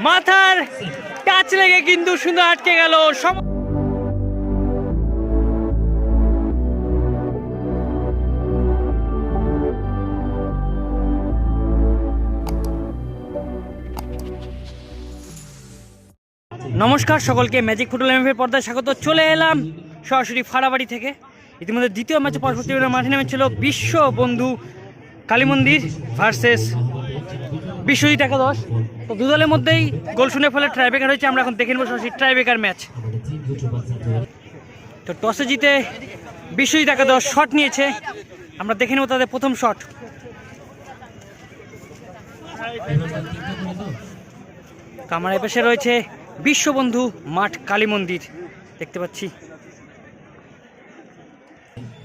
মাথার টাচ লেগে কিন্তু সুন্দর আটকে গেল সম- নমস্কার সকলকে ম্যাজিক ফুটবল এমএফের পর্দায় স্বাগত। চলে এলাম সরাসরি ফাড়াবাড়ি থেকে। ইতিমধ্যে দ্বিতীয় ম্যাচে পরবর্তী মাঠে নেমেছিল বিশ্ব বন্ধু কালী মন্দির ভার্সেস বিশ্বজিৎ একাদশ তো দু দলের মধ্যেই গোল শুনে ফলে ট্রাইবেকার হয়েছে আমরা এখন দেখে নেব সরাসরি ট্রাইবেকার ম্যাচ তো টসে জিতে বিশ্বজিৎ একাদশ শট নিয়েছে আমরা দেখে নেব তাদের প্রথম শট তো আমার এপাশে রয়েছে বিশ্ববন্ধু মাঠ কালী মন্দির দেখতে পাচ্ছি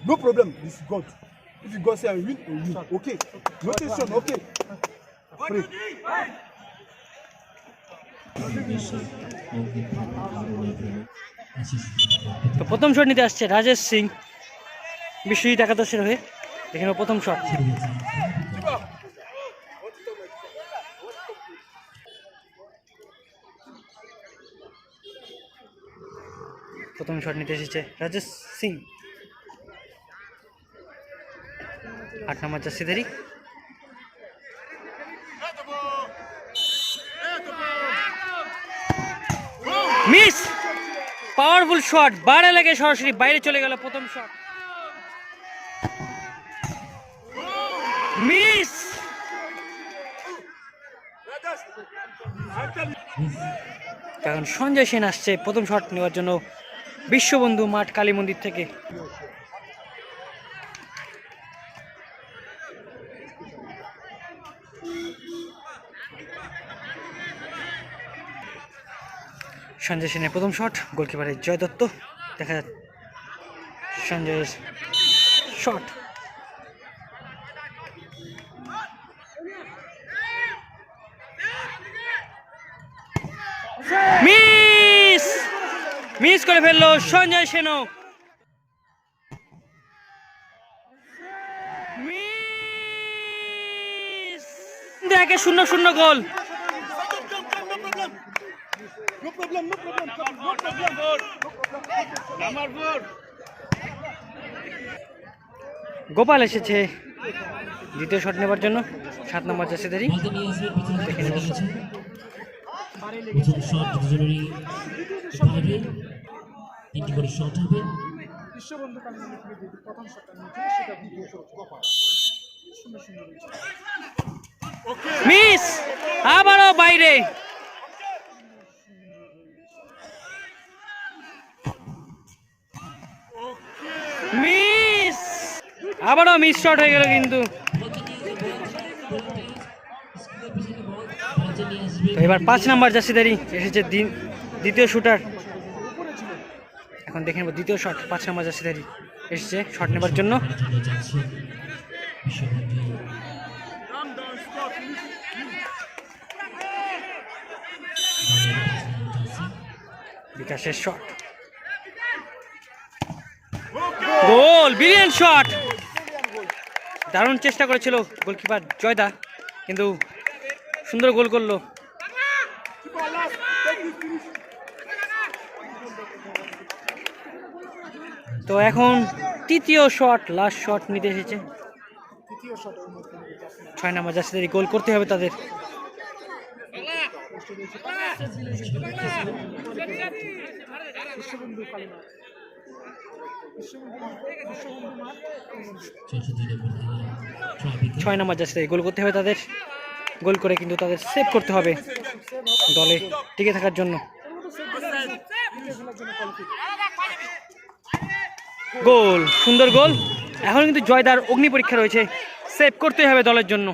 No problem. This is God. If you God say I win, win. Okay. No tension. Okay. তো প্রথম শট নিতে আসছে রাজেশ সিং, বিশ্বজিৎ একাদশের হয়ে। দেখে নেব প্রথম শট প্রথম শট নিতে এসেছে রাজেশ সিং। আট নম্বর জার্সিদারি মিস পাওয়ারফুল শট বারে লেগে সরাসরি বাইরে চলে গেল প্রথম শট মিস! কারণ সঞ্জয় সেন আসছে প্রথম শট নেওয়ার জন্য বিশ্ববন্ধু মাঠ কালী মন্দির থেকে। সঞ্জয় সেনের প্রথম শট, গোলকিপারের জয় দত্ত। দেখা যাচ্ছে সঞ্জয়ের শট। মিস! মিস করে ফেলল সঞ্জয় মিস! দেখে শূন্য শূন্য গোল। Problem. No problem. No problem. Number four. Gopal এসেছে দ্বিতীয় শট নেবার জন্য সাত নম্বর প্রথম শট হবে মিস আবারও বাইরে মিস আবারও মিস শট হয়ে গেল কিন্তু। এবার পাঁচ নাম্বার জার্সিদারি এসেছে দ্বিতীয় শুটার এখন দেখে নেব দ্বিতীয় শট পাঁচ নাম্বার জার্সিদারি এসেছে শট নেবার জন্য। বিকাশের শট গোল বিলিয়ন শট দারুণ চেষ্টা করেছিল গোলকিপার জয়দা, কিন্তু সুন্দর গোল করল। তো এখন তৃতীয় শট লাস্ট শট নিতে এসেছে। ছয় নাম্বার জার্সিদের গোল করতে হবে তাদের। ট্রাফিক ছয় নম্বর যাচ্ছে গোল করতে হবে তাদের। গোল করে কিন্তু তাদের সেভ করতে হবে দলে টিকে থাকার জন্য। গোল, সুন্দর গোল। এখন কিন্তু জয়দার অগ্নি পরীক্ষা রয়েছে। সেভ করতে হবে দলের জন্য।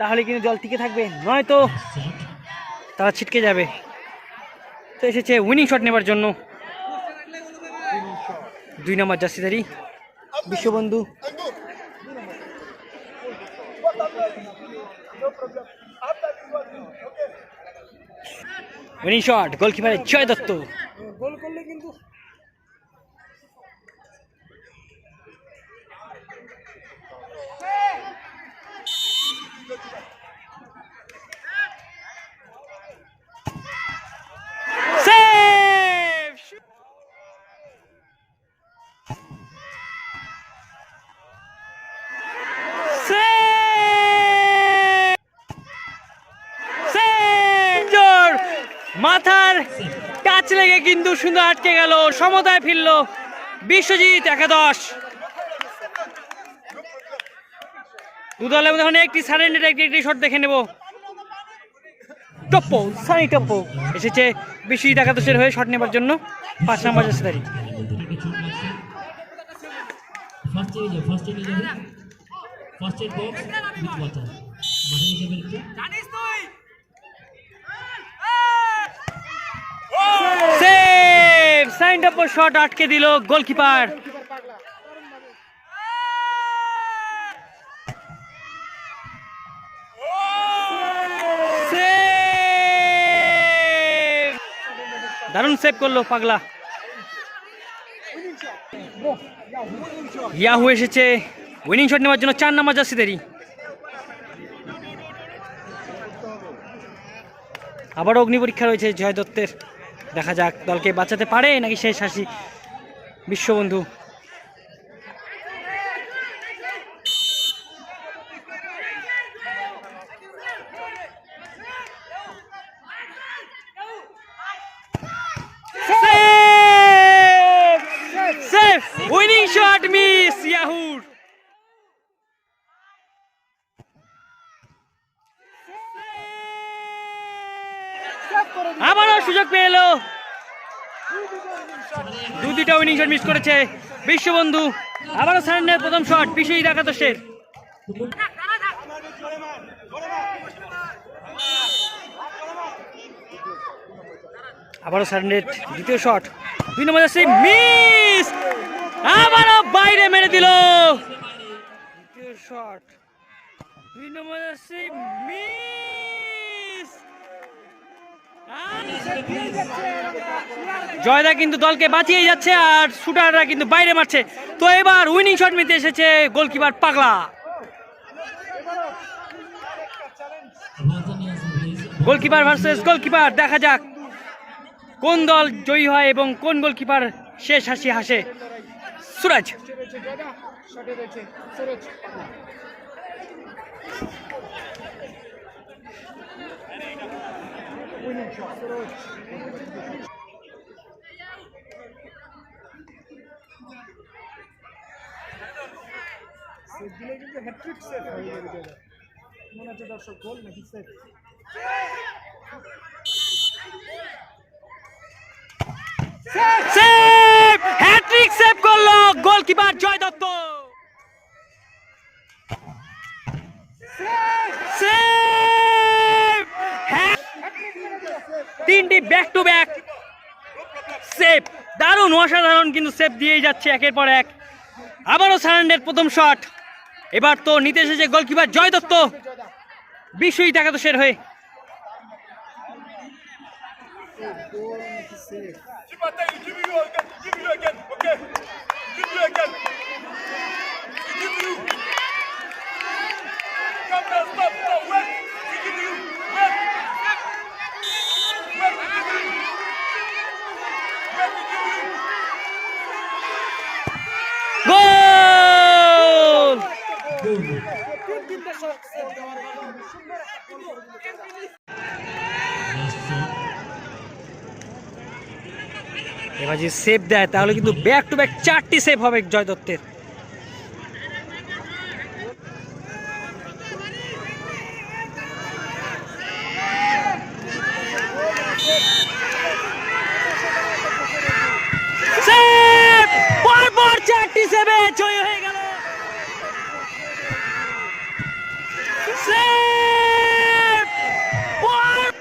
তাহলে কিন্তু দল টিকে থাকবে। নয়তো তারা ছিটকে যাবে। তো এসেছে উইনিং শট নেবার জন্য। দুই নম্বর জার্সিধারী বিশ্ববন্ধু। উইনিং শট গোলকিপারের জয় দত্ত গোল করলে কিন্তু কিন্তু সুন্দর আটকে গেল, সমতায় ফিরল বিশ্বজিৎ একাদশ। দু দলের মধ্যে একটি সারেন্ডার, একটি একটি শট দেখে নেব। টপ্পো, সানি টপ্পো এসেছে বিশ্বজিৎ একাদশের হয়ে শট নেবার জন্য। পাঁচ নম্বর জাসিদারি ফার্স্ট ফার্স্ট বক্স সাইন টপ্পো শট আটকে দিল গোলকিপার দারুণ সেভ করল পাগলা। ইয়াহু এসেছে। উইনিং শট নেওয়ার জন্য চার নাম্বার জার্সিদেরই আবার অগ্নি পরীক্ষা রয়েছে জয় দত্তের দেখা যাক দলকে বাঁচাতে পারে নাকি শেষ হাসি Bishwabandhu save winning shot miss ইয়াহুর আবারও সুযোগ পেয়ে এলো। দু দুটা উইনিং শট মিস করেছে বিশ্ববন্ধু। আবারও সারেন্ডার প্রথম শট বিশ্বজিৎ একাদশের আবারও সারেন্ডার দ্বিতীয় শট দুই নম্বর যাচ্ছে মিস আবারও বাইরে মেরে দিল। দ্বিতীয় শট দুই নম্বর যাচ্ছে মিস জয়দা কিন্তু দলকে বাঁচিয়ে যাচ্ছে আর শুটাররা কিন্তু বাইরে মারছে। তো এবার উইনিং শট নিতে এসেছে গোলকিপার পাগলা। গোলকিপার ভার্সেস গোলকিপার দেখা যাক কোন দল জয়ী হয় এবং কোন গোলকিপার শেষ হাসি হাসে। সুরাজ। হ্যাট্রিক সেভ হয়ে দাদা মনে হচ্ছে দর্শক গোল নাকি সেভ করল গোলকিপার জয় দত্ত। তিনটি ব্যাক টু ব্যাক সেভ দারুণ, অসাধারণ কিন্তু সেভ দিয়েই যাচ্ছে একের পর এক। আবারও সারান্ডের প্রথম শট এবার তো নিতে এসেছে গোলকিপার জয় দত্ত বিশ্বই টাকা তো Chibata, হয়ে give you again, give you again, okay? Give you again. Give you. Come down, stop, stop, wait. We give you, wait. Wait, we give you. Wait, we give you. Goal last shot এবার যদি save দেয়, তাহলে কিন্তু back to back চারটি save হবে জয় দত্তের। জয় হয়ে গেল Save! পর-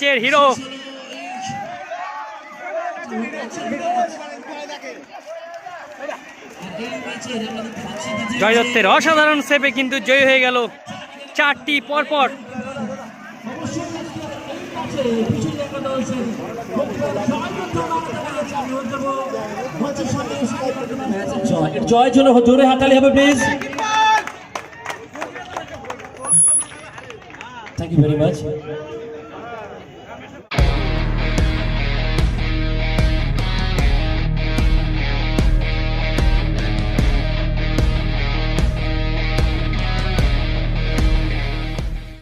ম্যাচের হিরো। জয় দত্তের অসাধারণ সেপে কিন্তু জয় হয়ে গেল। চারটি পরপর। জয় জন্য জোরে হাতালি হবে please thank you very much